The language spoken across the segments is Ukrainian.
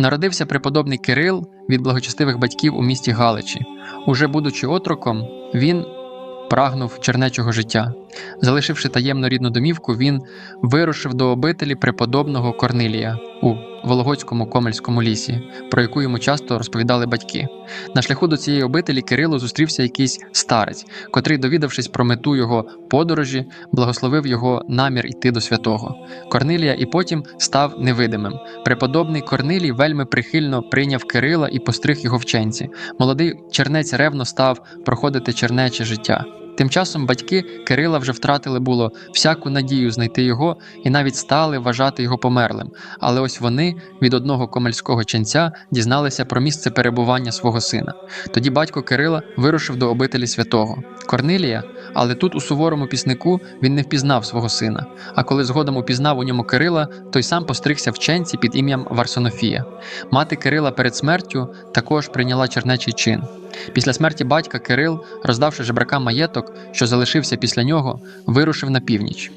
Народився преподобний Кирил від благочестивих батьків у місті Галичі. Уже будучи отроком, він прагнув чернечого життя. Залишивши таємну рідну домівку, він вирушив до обителі преподобного Корнилія у Вологодському Комельському лісі, про яку йому часто розповідали батьки. На шляху до цієї обителі Кирилу зустрівся якийсь старець, котрий, довідавшись про мету його подорожі, благословив його намір йти до святого. Корнилія і потім став невидимим. Преподобний Корнилій вельми прихильно прийняв Кирила і постриг його вченці. Молодий чернець ревно став проходити чернече життя. Тим часом батьки Кирила вже втратили було всяку надію знайти його і навіть стали вважати його померлим. Але ось вони від одного комельського ченця дізналися про місце перебування свого сина. Тоді батько Кирила вирушив до обителі святого Корнилія, але тут у суворому піснику він не впізнав свого сина. А коли згодом упізнав у ньому Кирила, той сам постригся в ченці під ім'ям Варсонофія. Мати Кирила перед смертю також прийняла чернечий чин. Після смерті батька Кирил, роздавши жебракам маєток, що залишився після нього, вирушив на північ.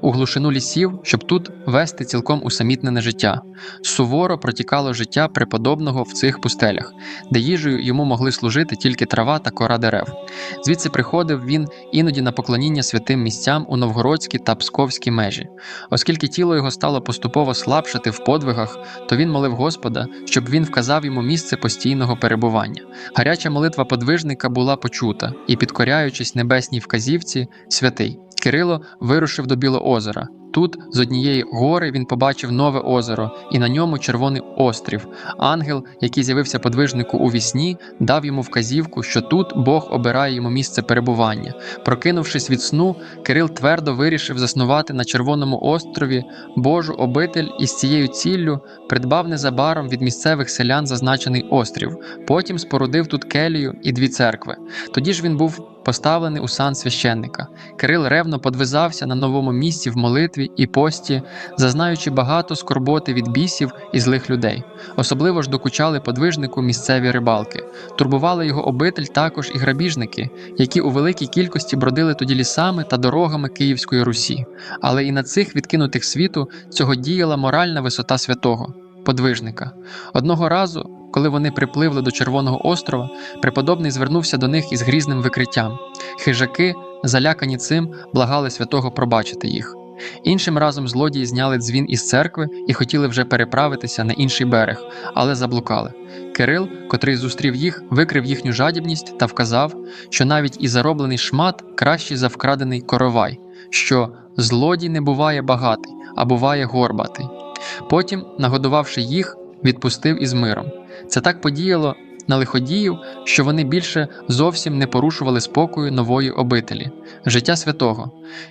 У глушину лісів, щоб тут вести цілком усамітнене життя. Суворо протікало життя преподобного в цих пустелях, де їжею йому могли служити тільки трава та кора дерев. Звідси приходив він іноді на поклоніння святим місцям у новгородські та псковські межі. Оскільки тіло його стало поступово слабшати в подвигах, то він молив Господа, щоб він вказав йому місце постійного перебування. Гаряча молитва подвижника була почута, і, підкоряючись небесній вказівці, святий Кирило вирушив до Білоозера. Тут з однієї гори він побачив нове озеро, і на ньому червоний острів. Ангел, який з'явився подвижнику у вісні, дав йому вказівку, що тут Бог обирає йому місце перебування. Прокинувшись від сну, Кирил твердо вирішив заснувати на Червоному острові Божу обитель і з цією ціллю придбав незабаром від місцевих селян зазначений острів. Потім спорудив тут келію і дві церкви. Тоді ж він був поставлений у сан священника. Кирил ревно подвизався на новому місці в молитві і пості, зазнаючи багато скорботи від бісів і злих людей. Особливо ж докучали подвижнику місцеві рибалки. Турбували його обитель також і грабіжники, які у великій кількості бродили тоді лісами та дорогами Київської Русі. Але і на цих відкинутих світу цього діяла моральна висота святого. Подвижника одного разу, коли вони припливли до Червоного острова, преподобний звернувся до них із грізним викриттям. Хижаки, залякані цим, благали святого пробачити їх. Іншим разом злодії зняли дзвін із церкви і хотіли вже переправитися на інший берег, але заблукали. Кирил, котрий зустрів їх, викрив їхню жадібність та вказав, що навіть і зароблений шмат кращий за вкрадений коровай, що злодій не буває багатий, а буває горбатий. Потім, нагодувавши їх, відпустив із миром. Це так подіяло на лиходіїв, що вони більше зовсім не порушували спокою нової обителі, життя святого.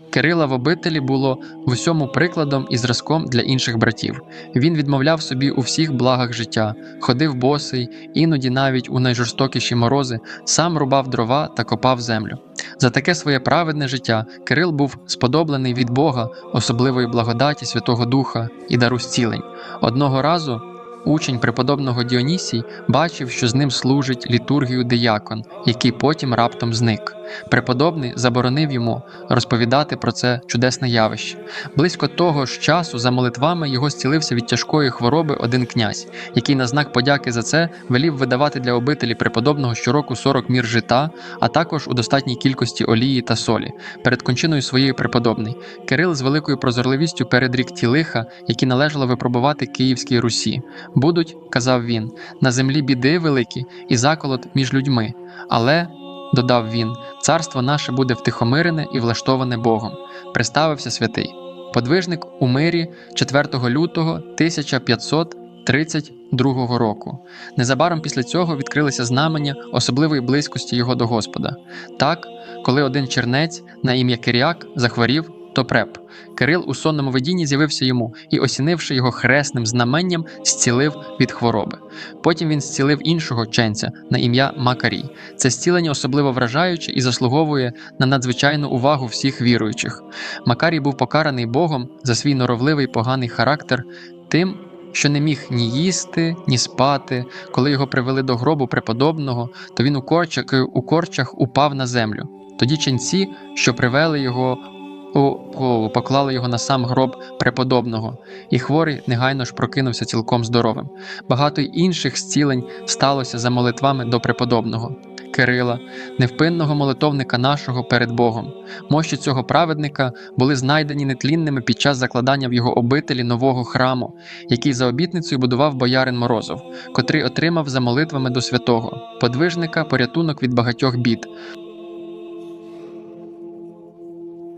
Кирила в обителі було в усьому прикладом і зразком для інших братів. Він відмовляв собі у всіх благах життя, ходив босий, іноді навіть у найжорстокіші морози, сам рубав дрова та копав землю. За таке своє праведне життя Кирил був сподоблений від Бога, особливої благодаті Святого Духа і дару зцілень. Одного разу учень преподобного Діонісій бачив, що з ним служить літургію диякон, який потім раптом зник. Преподобний заборонив йому розповідати про це чудесне явище. Близько того ж часу за молитвами його зцілився від тяжкої хвороби один князь, який на знак подяки за це велів видавати для обителі преподобного щороку 40 мір жита, а також у достатній кількості олії та солі. Перед кончиною своєї преподобний Кирил з великою прозорливістю передрік ті лиха, які належало випробувати Київській Русі. Будуть, казав він, на землі біди великі і заколот між людьми. Але, додав він, царство наше буде втихомирене і влаштоване Богом. Приставився святий. Подвижник у мирі 4 лютого 1532 року. Незабаром після цього відкрилися знамення особливої близькості його до Господа. Так, коли один чернець на ім'я Киріак захворів, то преп. Кирил у сонному видінні з'явився йому і, осінивши його хресним знаменням, зцілив від хвороби. Потім він зцілив іншого ченця на ім'я Макарій. Це зцілення особливо вражаюче і заслуговує на надзвичайну увагу всіх віруючих. Макарій був покараний Богом за свій норовливий поганий характер тим. Що не міг ні їсти, ні спати. Коли його привели до гробу преподобного, то він у корчах, у корчах упав на землю. Тоді ченці, що привели його голову, поклали його на сам гроб преподобного, і хворий негайно ж прокинувся цілком здоровим. Багато інших зцілень сталося за молитвами до преподобного. Кирила, невпинного молитовника нашого перед Богом. Мощі цього праведника були знайдені нетлінними під час закладання в його обителі нового храму, який за обітницею будував боярин Морозов, котрий отримав за молитвами до святого, подвижника порятунок від багатьох бід.